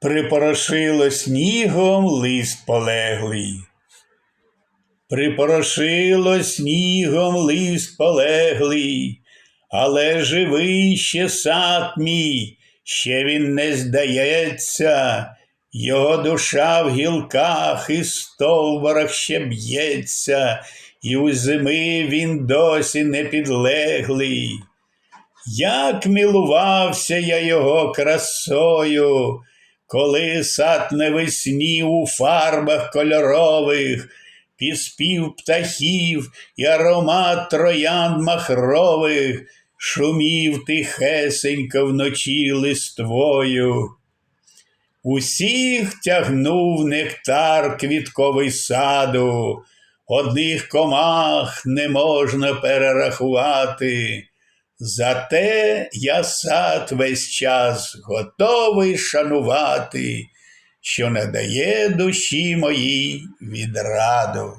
Припорошило снігом лист полеглий. Припорошило снігом лист полеглий, але живий ще сад мій, ще він не здається, його душа в гілках і стовбурах ще б'ється, і у зими він досі не підлеглий. Як милувався я його красою, коли сад навесні у фарбах кольорових, піспів птахів і аромат троянд махрових, шумів тихесенько вночі листвою. Усіх тягнув нектар квітковий саду, одних комах не можна перерахувати. Зате я сад весь час готовий шанувати, що надає душі моїй відраду.